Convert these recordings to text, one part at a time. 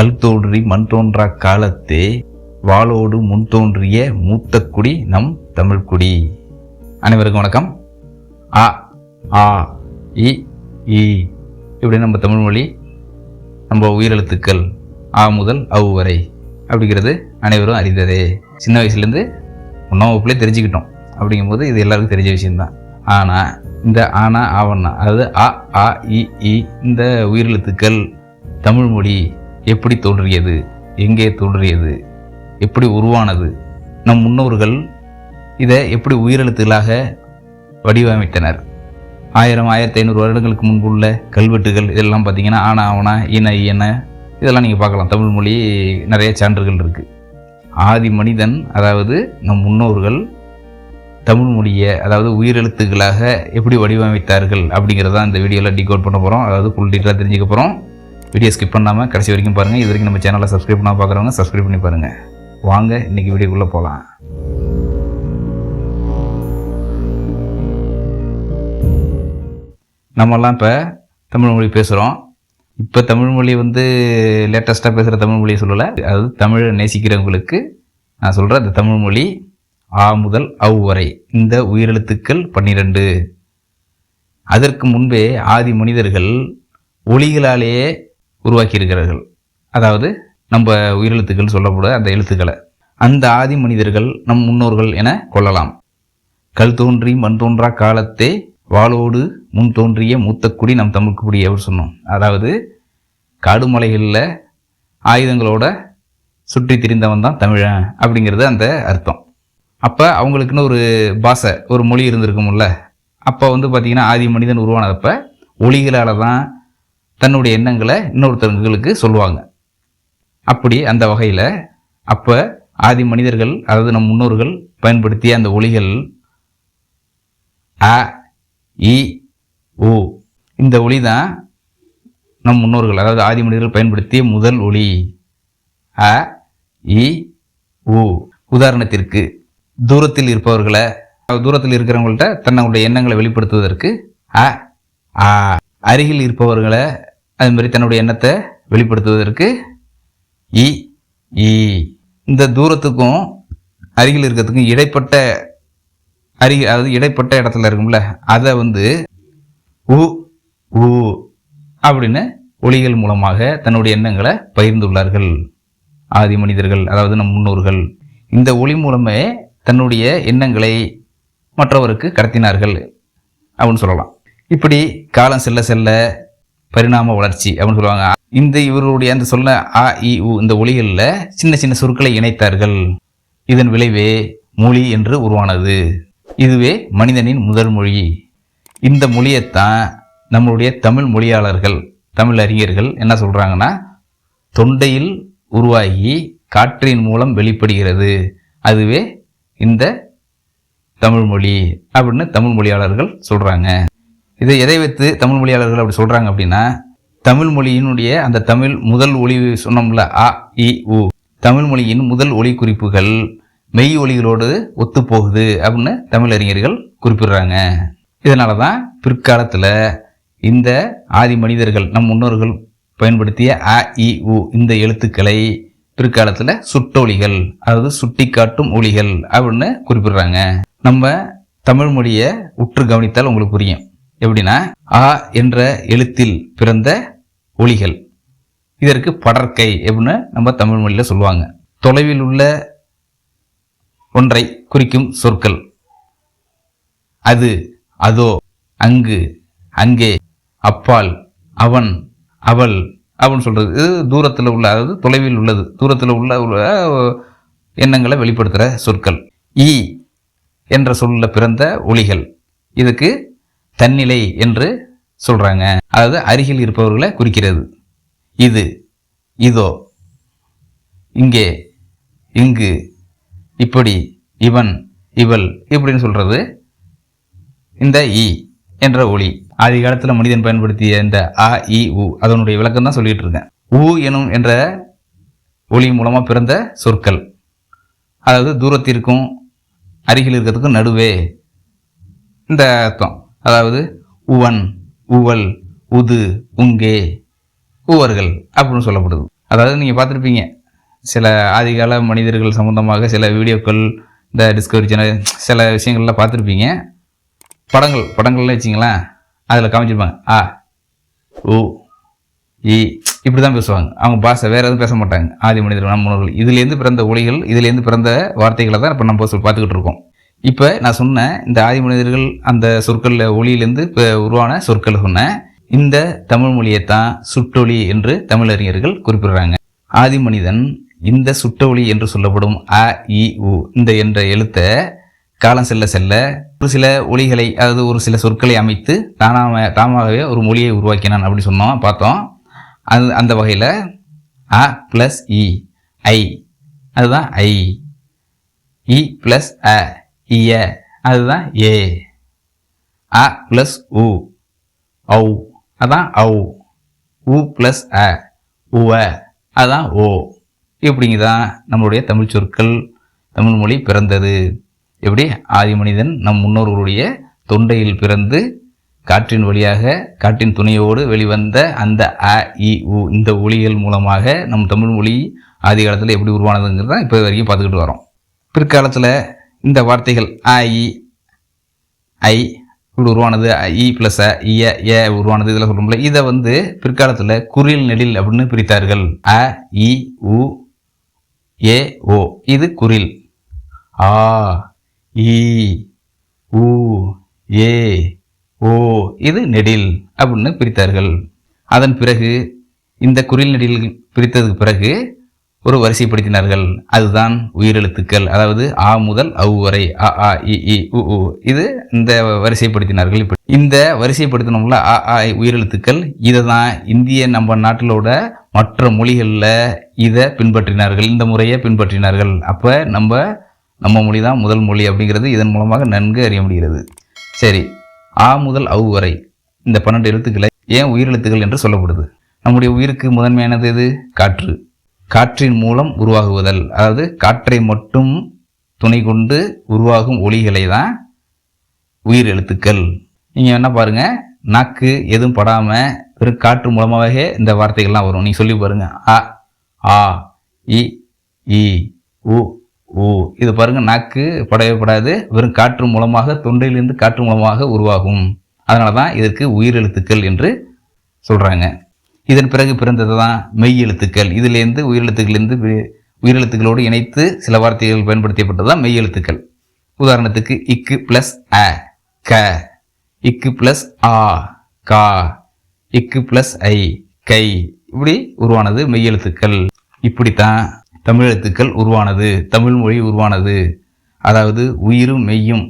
கல் தோன்றி மண் தோன்றா காலத்தே வாளோடு முன் தோன்றிய மூத்த குடி நம் தமிழ்குடி அனைவருக்கும் வணக்கம். ஆ ஆ இ இ இப்படி நம்ம தமிழ்மொழி நம்ம உயிரெழுத்துக்கள் ஆ முதல் அவு வரை அப்படிங்கிறது அனைவரும் அறிந்ததே. சின்ன வயசுலேருந்து ஒன்றாம் வகுப்புலேயே தெரிஞ்சுக்கிட்டோம். அப்படிங்கும்போது இது எல்லாருக்கும் தெரிஞ்ச விஷயம்தான். ஆனால் இந்த ஆனா ஆவண்ணா அதாவது அ ஆ இ இந்த உயிரெழுத்துக்கள் தமிழ்மொழி எப்படி தோன்றியது? எங்கே தோன்றியது? எப்படி உருவானது? நம் முன்னோர்கள் இதை எப்படி உயிரெழுத்துகளாக வடிவமைத்தனர்? ஆயிரம் ஆயிரத்தி ஐநூறு வருடங்களுக்கு முன்புள்ள கல்வெட்டுகள் இதெல்லாம் பார்த்தீங்கன்னா ஆனா ஆவணா ஈன இன இதெல்லாம் நீங்கள் பார்க்கலாம். தமிழ் மொழி நிறைய சான்றுகள் இருக்குது ஆதி மனிதன் அதாவது நம் முன்னோர்கள் தமிழ் மொழியை அதாவது உயிரெழுத்துக்களாக எப்படி வடிவமைத்தார்கள் அப்படிங்கிறத இந்த வீடியோவில் டிகோட் பண்ண போகிறோம் அதாவது ஃபுல் டீட்டெயிலாக தெரிஞ்சுக்க போகிறோம் வீடியோ ஸ்கிப் பண்ணாமல் கடைசி வரைக்கும் பாருங்கள் இது வரைக்கும் நம்ம சேனலை சப்ஸ்கிரைப் பண்ணால் பார்க்குறவங்க சப்ஸ்கிரைப் பண்ணி பாருங்கள் வாங்க இன்றைக்கி வீடியோக்குள்ளே போகலாம் நம்மெல்லாம் இப்போ தமிழ் மொழி பேசுகிறோம் இப்போ தமிழ் மொழி வந்து லேட்டஸ்ட்டாக பேசுகிற தமிழ் மொழியை சொல்லலை. அதாவது தமிழை நேசிக்கிறவங்களுக்கு நான் சொல்கிற இந்த தமிழ் மொழி ஆ முதல் அவ் வரை இந்த உயிரெழுத்துக்கள் பன்னிரெண்டு. அதற்கு முன்பே ஆதி மனிதர்கள் ஒளிகளாலேயே உருவாக்கியிருக்கிறார்கள். அதாவது நம்ம உயிரெழுத்துக்கள் சொல்லப்பட அந்த எழுத்துக்களை. அந்த ஆதி மனிதர்கள் நம் முன்னோர்கள் என கொள்ளலாம். கல் தோன்றி மண் தோன்றா காலத்தே வாளோடு முன் தோன்றிய மூத்த குடி நம் தமிழ் குடி அவர் சொன்னோம். அதாவது காடு மலைகளில் ஆயுதங்களோட சுற்றி திரிந்தவன் தான் தமிழன் அப்படிங்கிறது அந்த அர்த்தம். அப்போ அவங்களுக்குன்னு ஒரு பாஷை ஒரு மொழி இருந்திருக்கும்ல அப்போ வந்து பார்த்திங்கன்னா ஆதி மனிதன் உருவானதப்போ ஒளிகளால் தான் தன்னுடைய எண்ணங்களை இன்னொருத்தவங்களுக்கு சொல்லுவாங்க. அப்படி அந்த வகையில் அப்போ ஆதி மனிதர்கள் அதாவது நம் முன்னோர்கள் பயன்படுத்திய அந்த ஒளிகள் அ இ உ. இந்த ஒளி தான் நம் முன்னோர்கள் அதாவது ஆதி மனிதர்கள் பயன்படுத்திய முதல் ஒளி அ இ உ. உதாரணத்திற்கு தூரத்தில் இருப்பவர்களை தூரத்தில் இருக்கிறவங்கள்ட்ட தன்னுடைய எண்ணங்களை வெளிப்படுத்துவதற்கு அ ஆ. அருகில் இருப்பவர்களை அது மாதிரி தன்னுடைய எண்ணத்தை வெளிப்படுத்துவதற்கு இ ஈ இந்த தூரத்துக்கும் அருகில் இருக்கிறதுக்கும் இடைப்பட்ட அருகில் அதாவது இடைப்பட்ட இடத்துல இருக்கும்ல அதை வந்து உ உ அப்படின்னு ஒளிகள் மூலமாக தன்னுடைய எண்ணங்களை பகிர்ந்துள்ளார்கள். ஆதி மனிதர்கள் அதாவது நம் முன்னோர்கள். இந்த ஒளி மூலமே தன்னுடைய எண்ணங்களை மற்றவருக்கு கடத்தினார்கள் அப்படின்னு சொல்லலாம். இப்படி காலம் செல்ல செல்ல பரிணாம வளர்ச்சி அப்படின்னு சொல்லுவாங்க. இந்த இவருடைய அந்த சொல்ல ஆ இ உ இந்த ஒளிகளில் சின்ன சின்ன சொற்களை இணைத்தார்கள். இதன் விளைவே மொழி என்று உருவானது. இதுவே மனிதனின் முதல் மொழி. இந்த மொழியைத்தான் நம்மளுடைய தமிழ் மொழியாளர்கள் தமிழ் அறிஞர்கள் என்ன சொல்கிறாங்கன்னா தொண்டையில் உருவாகி காற்றின் மூலம் வெளிப்படுகிறது. அதுவே இந்த தமிழ்மொழி அப்படின்னு தமிழ் மொழியாளர்கள் சொல்கிறாங்க இதை எதை வைத்து தமிழ் மொழியாளர்கள் அப்படி சொல்கிறாங்க அப்படின்னா தமிழ் மொழியினுடைய அந்த தமிழ் முதல் ஒளி சொன்னோம்ல அ இ உ. தமிழ் மொழியின் முதல் ஒளி குறிப்புகள் மெய் ஒளிகளோடு ஒத்துப்போகுது அப்படின்னு தமிழ் அறிஞர்கள் குறிப்பிடுறாங்க. இதனால தான் பிற்காலத்தில் இந்த ஆதி மனிதர்கள் நம் முன்னோர்கள் பயன்படுத்திய அ இ உ இந்த எழுத்துக்களை பிற்காலத்தில் சுட்டொலிகள் அதாவது சுட்டி காட்டும் ஒளிகள் அப்படின்னு குறிப்பிடுறாங்க. நம்ம தமிழ் மொழியை உற்று கவனித்தால் உங்களுக்கு புரியும். எப்படின்னா ஆ என்ற எழுத்தில் பிறந்த ஒளிகள் இதற்கு படற்கை எப்படின்னு நம்ம தமிழ் மொழியில் சொல்லுவாங்க. தொலைவில் உள்ள ஒன்றை குறிக்கும் சொற்கள். அது அதோ அங்கு அங்கே அப்பால் அவன் அவள் அப்படின்னு சொல்கிறது இது தூரத்தில் உள்ள அதாவது தொலைவில் உள்ளது. தூரத்தில் உள்ள உள்ள எண்ணங்களை வெளிப்படுத்துகிற சொற்கள். ஈ என்ற சொல்ல பிறந்த ஒளிகள் இதுக்கு தன்னிலை என்று சொல்கிறாங்க அதாவது அருகில் இருப்பவர்களை குறிக்கிறது. இது இதோ இங்கே இங்கு இப்படி இவன் இவள் இப்படின்னு சொல்கிறது இந்த இ என்ற ஒளி. ஆதி காலத்தில் மனிதன் பயன்படுத்திய இந்த அ இ உ அதனுடைய விளக்கம் தான் சொல்லிட்டு இருக்கேன். உ எனும் என்ற ஒளி மூலமாக பிறந்த சொற்கள். அதாவது தூரத்திற்கும் அருகில் இருக்கிறதுக்கும் நடுவே. இந்த அர்த்தம். அதாவது உவன் உவல் உது உங்கே உவர்கள் அப்படின்னு சொல்லப்படுது. அதாவது நீங்கள் பார்த்துருப்பீங்க சில ஆதிகால மனிதர்கள் சம்மந்தமாக சில வீடியோக்கள் இந்த டிஸ்கவரி சேனல் சில விஷயங்கள்லாம் பார்த்துருப்பீங்க. படங்கள் படங்கள்லாம் வச்சிங்களேன் அதில் காமிச்சிருப்பாங்க ஆ ஓ இ இப்படி தான் பேசுவாங்க. அவங்க பாஷை வேறு எதுவும் பேச மாட்டாங்க ஆதி மனிதர்கள் நம்ம முன்னோர்கள். இதுலேருந்து பிறந்த ஒளிகள் இதுலேருந்து பிறந்த வார்த்தைகளை தான் இப்போ நம்ம பார்த்துக்கிட்டு இருக்கோம். இப்போ நான் சொன்னேன் இந்த ஆதி மனிதர்கள் அந்த சொற்களில் ஒளியிலேருந்து இப்போ உருவான சொற்கள் சொன்னேன் இந்த தமிழ் மொழியைத்தான் சுட்டொளி என்று தமிழறிஞர்கள் குறிப்பிடுறாங்க. ஆதி மனிதன் இந்த சுட்டொளி என்று சொல்லப்படும் அ இ உ இந்த என்ற எழுத்தை காலம் செல்ல செல்ல ஒரு சில ஒளிகளை அதாவது ஒரு சில சொற்களை அமைத்து தானாக தாமாகவே ஒரு மொழியை உருவாக்கினான் அப்படி சொன்னோம் பார்த்தோம். அது அந்த வகையில் அ ப்ளஸ் இ ஐ அதுதான் ஐ இ ப்ளஸ் அ இய அதுதான் ஏ. அ ப்ளஸ் உ. ஔ. அதான் ஔ. உ ப்ளஸ் அ. உவ அதான் ஓ. இப்படிங்க தான் நம்மளுடைய தமிழ் சொற்கள் தமிழ் மொழி பிறந்தது. எப்படி? ஆதி மனிதன் நம் முன்னோர்களுடைய தொண்டையில் பிறந்து காற்றின் வழியாக காற்றின் துணையோடு வெளிவந்த அந்த அ இ உ இந்த ஒளிகள் மூலமாக நம் தமிழ் மொழி ஆதி காலத்தில் எப்படி உருவானதுங்கிறத இப்போ வரைக்கும் பார்த்துக்கிட்டு வரோம் பிற்காலத்தில் இந்த வார்த்தைகள் அ இ ஐ இப்படி உருவானது இ ப்ளஸ் அ இய ஏ உருவானது இதெல்லாம் சொல்கிறோம்ல இதை வந்து பிற்காலத்தில் குறில் நெடில் அப்படின்னு பிரித்தார்கள். அ இ உ ஏ ஓ. இது குறில் ஆ இ உ ஏ ஓ. இது நெடில் அப்படின்னு பிரித்தார்கள். அதன் பிறகு இந்த குறில் நெடில் பிரித்ததுக்கு பிறகு ஒரு வரிசைப்படுத்தினார்கள். அதுதான் உயிரெழுத்துக்கள். அதாவது ஆ முதல் அவு வரை அ ஆ இ இ உ உ. இது இந்த வரிசைப்படுத்தினார்கள். இப்படி இந்த வரிசைப்படுத்தினோம்ல அ ஆ உயிரெழுத்துக்கள் இதை தான் இந்திய நம்ம நாட்டிலோட மற்ற மொழிகளில் இதை பின்பற்றினார்கள். இந்த முறையை பின்பற்றினார்கள். அப்போ நம்ம நம்ம மொழி தான் முதல் மொழி அப்படிங்கிறது இதன் மூலமாக நன்கு அறிய முடிகிறது. சரி ஆ முதல் அவு வரை இந்த பன்னெண்டு எழுத்துக்களை ஏன் உயிரெழுத்துக்கள் என்று சொல்லப்படுது? நம்முடைய உயிருக்கு முதன்மையானது எது? காற்று. காற்றின் மூலம் உருவாகுவதல். அதாவது காற்றை மட்டும் துணை கொண்டு உருவாகும் ஒளிகளை தான் உயிர் எழுத்துக்கள். நீங்கள் என்ன பாருங்க நாக்கு எதுவும் படாமல் வெறும் காற்று மூலமாகவே இந்த வார்த்தைகள்லாம் வரும். நீங்கள் சொல்லி பாருங்கள் அ ஆ இ இ உ ஊ இது பாருங்கள் நாக்கு படவே படாது வெறும் காற்று மூலமாக தொண்டையிலிருந்து காற்று மூலமாக உருவாகும். அதனால தான் இதற்கு உயிரெழுத்துக்கள் என்று சொல்கிறாங்க இதன் பிறகு பிறந்தது தான் மெய் எழுத்துக்கள். இதிலேருந்து உயிரெழுத்துக்களிலிருந்து உயிரெழுத்துக்களோடு இணைத்து சில வார்த்தைகள் பயன்படுத்தப்பட்டது தான் மெய் எழுத்துக்கள். உதாரணத்துக்கு இக்கு ப்ளஸ் அ க இக்கு ப்ளஸ் ஆ கா இக்கு ப்ளஸ் ஐ கை. இப்படி உருவானது மெய் எழுத்துக்கள். இப்படித்தான் தமிழ் எழுத்துக்கள் உருவானது தமிழ் மொழி உருவானது. அதாவது உயிரும் மெய்யும்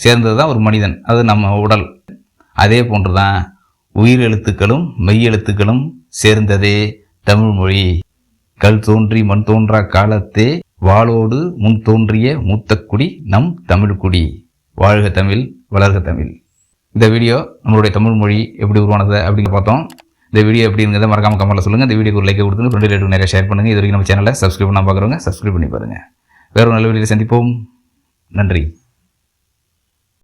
சேர்ந்தது தான் ஒரு மனிதன் அது நம்ம உடல். அதே போன்று தான் உயிர் எழுத்துக்களும் சேர்ந்ததே தமிழ் மொழி. கல் தோன்றி மண் தோன்றா காலத்தே வாளோடு முன் தோன்றிய மூத்த குடி நம் தமிழ் குடி. வாழ்க தமிழ் வளர்க தமிழ். இந்த வீடியோ நம்மளுடைய தமிழ் மொழி எப்படி உருவானது அப்படின்னு பார்த்தோம். இந்த வீடியோ எப்படிங்கிறத மறக்காம கமெண்ட்ல சொல்லுங்கள் இந்த வீடியோக்கு ஒரு லைக் கொடுத்துங்க ஃப்ரெண்டு ரேட்டு நிறைய ஷேர் பண்ணுங்கள் இது வரைக்கும் நம்ம சேனலை சப்ஸ்கிரைப் பண்ணால் பார்க்குறவங்க சப்ஸ்கிரைப் பண்ணி பாருங்கள் வேற ஒரு நல்ல வீடியோ சந்திப்போம். நன்றி.